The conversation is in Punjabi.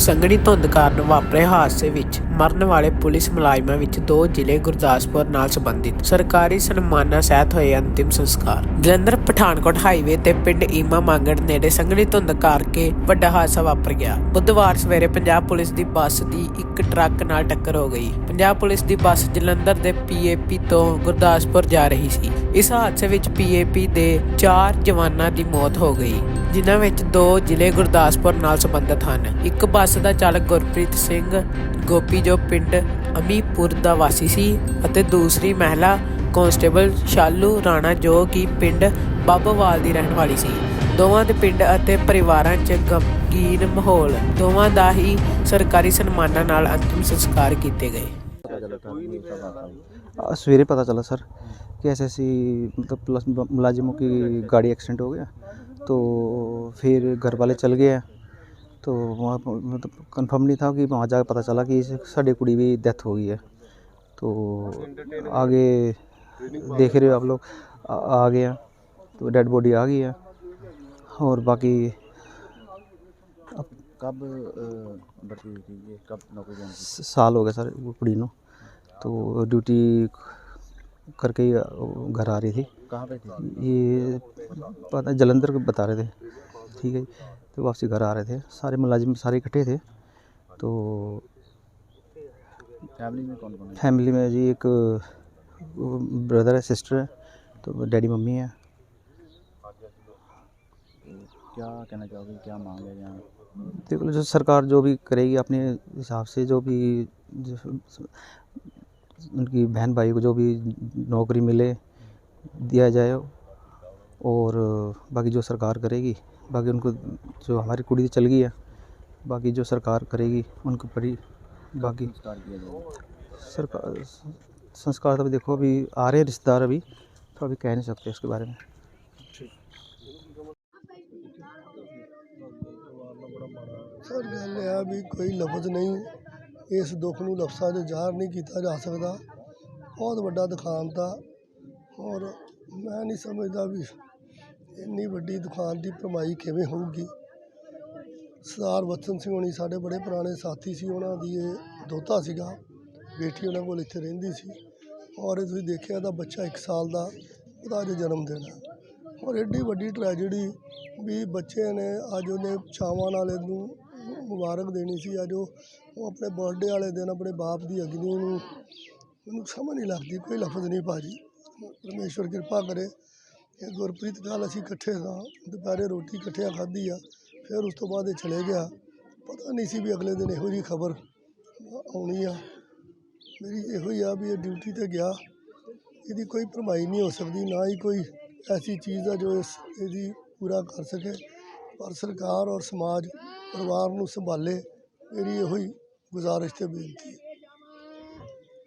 ਸੰਘਣੀ ਧੁੰਦ ਕਾਰਨ ਵਾਪਰੇ ਹਾਦਸੇ ਵਿੱਚ। ਮਰਨ ਵਾਲੇ ਪੁਲਿਸ ਮੁਲਾਜ਼ਮਾਂ ਵਿੱਚ ਦੋ ਜ਼ਿਲ੍ਹੇ ਗੁਰਦਾਸਪੁਰ ਨਾਲ ਸੰਬੰਧਿਤ। ਸਰਕਾਰੀ ਸਨਮਾਨਾਂ ਸਹਿਤ ਹੋਏ ਅੰਤਿਮ ਸੰਸਕਾਰ। ਜਲੰਧਰ, ਪਠਾਨਕੋਟ ਹਾਈਵੇ ਤੇ ਪਿੰਡ ਈਮਾ ਮੰਗੜ ਨੇੜੇ ਸੰਘਣੀ ਧੁੰਦ ਕਰਕੇ ਵੱਡਾ ਹਾਦਸਾ ਵਾਪਰ ਗਿਆ। ਬੁੱਧਵਾਰ ਸਵੇਰੇ ਪੰਜਾਬ ਪੁਲਿਸ ਦੀ ਬੱਸ ਦੀ ਇੱਕ ਟਰੱਕ ਨਾਲ ਟੱਕਰ ਹੋ ਗਈ। ਪੰਜਾਬ ਪੁਲਿਸ ਦੀ ਬੱਸ ਜਲੰਧਰ ਦੇ ਪੀਏਪੀ ਤੋਂ ਗੁਰਦਾਸਪੁਰ ਜਾ ਰਹੀ ਸੀ। ਇਸ ਹਾਦਸੇ ਵਿੱਚ ਪੀਏਪੀ ਦੇ 4 ਜਵਾਨਾਂ ਦੀ ਮੌਤ ਹੋ ਗਈ, ਜਿਨ੍ਹਾਂ ਵਿੱਚ ਦੋ ਜ਼ਿਲ੍ਹੇ ਗੁਰਦਾਸਪੁਰ ਨਾਲ ਸੰਬੰਧਿਤ ਹਨ। ਇੱਕ ਬੱਸ ਦਾ ਚਾਲਕ ਗੁਰਪ੍ਰੀਤ ਸਿੰਘ, ਗੋਪੀ ਜੋ ਪਿੰਡ ਅਮੀਪੁਰ ਦਾ ਵਾਸੀ ਸੀ ਅਤੇ ਦੂਸਰੀ ਮਹਿਲਾ ਕਾਂਸਟੇਬਲ ਸ਼ਾਲੂ ਰਾਣਾ ਜੋ ਕਿ ਪਿੰਡ ਬਾਬੋਵਾਲ ਦੀ ਰਹਿਣ ਵਾਲੀ ਸੀ ਦੋਵਾਂ ਦੇ ਪਿੰਡ ਅਤੇ ਪਰਿਵਾਰਾਂ 'ਚ ਗਮਗੀਨ ਮਾਹੌਲ ਦੋਵਾਂ ਦਾ ਹੀ ਸਰਕਾਰੀ ਸਨਮਾਨਾਂ ਨਾਲ ਅੰਤਿਮ ਸੰਸਕਾਰ ਕੀਤੇ ਗਏ आ, सवेरे पता चला सर कि ऐसे ऐसी मतलब प्लस मुलाजिमों की गाड़ी एक्सीडेंट हो गया तो फिर घर वाले चल गए हैं तो वहाँ मतलब कंफर्म नहीं था कि वहाँ जाकर पता चला कि साड़ी कुड़ी भी डेथ हो गई है। तो आगे देख रहे हो आप लोग आ, आ गए हैं। तो डेड बॉडी आ गई है। और बाकी कब भर्ती हुई थी ये? कब नौकरी ज्वाइन साल हो गया सर वो कुड़ी नो। तो ड्यूटी करके ही घर आ रही थी। कहाँ पे थी? ये पता जलंधर बता रहे थे। ठीक है तो वापसी घर आ रहे थे। सारे मुलाजिम सारे इकट्ठे थे। तो फैमिली में कौन कौन फैमिली में जी एक ब्रदर है सिस्टर है तो डैडी मम्मी है। क्या कहना चाहोगे? क्या मांग है यहाँ? देखो जो सरकार जो भी करेगी अपने हिसाब से जो भी जो उनकी बहन भाई को जो भी नौकरी मिले दिया जाए और बाकी जो सरकार करेगी बाकी उनको जो हमारी कुड़ी चल गई है बाकी जो सरकार करेगी उनको बड़ी बाकी संस्कार किया जाएगा सरकार संस्कार तो अभी देखो अभी आ रहे हैं रिश्तेदार अभी तो अभी कह नहीं सकते उसके बारे में ਸਰ ਗੱਲ ਇਹ ਆ ਵੀ ਕੋਈ ਲਫ਼ਜ਼ ਨਹੀਂ ਇਸ ਦੁੱਖ ਨੂੰ ਲਫ਼ਜ਼ਾਂ 'ਚ ਜ਼ਾਹਰ ਨਹੀਂ ਕੀਤਾ ਜਾ ਸਕਦਾ ਬਹੁਤ ਵੱਡਾ ਦੁਖਾਂਤ ਆ ਔਰ ਮੈਂ ਨਹੀਂ ਸਮਝਦਾ ਵੀ ਇੰਨੀ ਵੱਡੀ ਦੁਕਾਨ ਦੀ ਭਰਮਾਈ ਕਿਵੇਂ ਹੋਊਗੀ? ਸਰਦਾਰ ਵਤਨ ਸਿੰਘ ਹੋਣੀ ਸਾਡੇ ਬੜੇ ਪੁਰਾਣੇ ਸਾਥੀ ਸੀ, ਉਹਨਾਂ ਦੀ ਇਹ ਦੋਤਾ ਸੀਗਾ, ਬੇਟੀ ਉਹਨਾਂ ਕੋਲ ਇੱਥੇ ਰਹਿੰਦੀ ਸੀ। ਔਰ ਇਹ ਤੁਸੀਂ ਦੇਖਿਆ ਤਾਂ ਬੱਚਾ 1 ਸਾਲ ਦਾ, ਉਹਦਾ ਅੱਜ ਜਨਮ ਦਿਨ ਹੈ। ਔਰ ਐਡੀ ਵੱਡੀ ਟ੍ਰੈਜੇਡੀ ਵੀ ਬੱਚੇ ਨੇ ਅੱਜ ਉਹਨੇ ਚਾਵਾਂ ਨਾਲ ਇਹਨੂੰ ਮੁਬਾਰਕ ਦੇਣੀ ਸੀ। ਅੱਜ ਉਹ ਉਹ ਆਪਣੇ ਬਰਥਡੇ ਵਾਲੇ ਦਿਨ ਆਪਣੇ ਬਾਪ ਦੀ ਅਗਨੀ ਨੂੰ ਮੈਨੂੰ ਸਮਝ ਨਹੀਂ ਲੱਗਦੀ, ਕੋਈ ਲਫ਼ਜ਼ ਨਹੀਂ ਭਾਜੀ ਪਰਮੇਸ਼ਵਰ ਕਿਰਪਾ ਕਰੇ। ਇਹ ਗੁਰਪ੍ਰੀਤ ਕੱਲ੍ਹ ਅਸੀਂ ਇਕੱਠੇ ਸਾਂ, ਦੁਪਹਿਰੇ ਰੋਟੀ ਇਕੱਠਿਆਂ ਖਾਧੀ ਆ, ਫਿਰ ਉਸ ਤੋਂ ਬਾਅਦ ਇਹ ਚਲੇ ਗਿਆ। ਪਤਾ ਨਹੀਂ ਸੀ ਵੀ ਅਗਲੇ ਦਿਨ ਇਹੋ ਜਿਹੀ ਖਬਰ ਆਉਣੀ ਆ। ਮੇਰੀ ਇਹੋ ਹੀ ਆ ਵੀ ਇਹ ਡਿਊਟੀ ਤੇ ਗਿਆ। ਇਹਦੀ ਕੋਈ ਭਰਮਾਈ ਨਹੀਂ ਹੋ ਸਕਦੀ, ਨਾ ਹੀ ਕੋਈ ਐਸੀ ਚੀਜ਼ ਆ ਜੋ ਇਸ, ਇਹਦੀ ਪੂਰਾ ਕਰ ਸਕੇ। ਪਰ ਸਰਕਾਰ ਔਰ ਸਮਾਜ, ਪਰਿਵਾਰ ਨੂੰ ਸੰਭਾਲੇ, ਮੇਰੀ ਇਹੋ ਹੀ ਗੁਜ਼ਾਰਿਸ਼ ਤੇ ਬੇਨਤੀ ਹੈ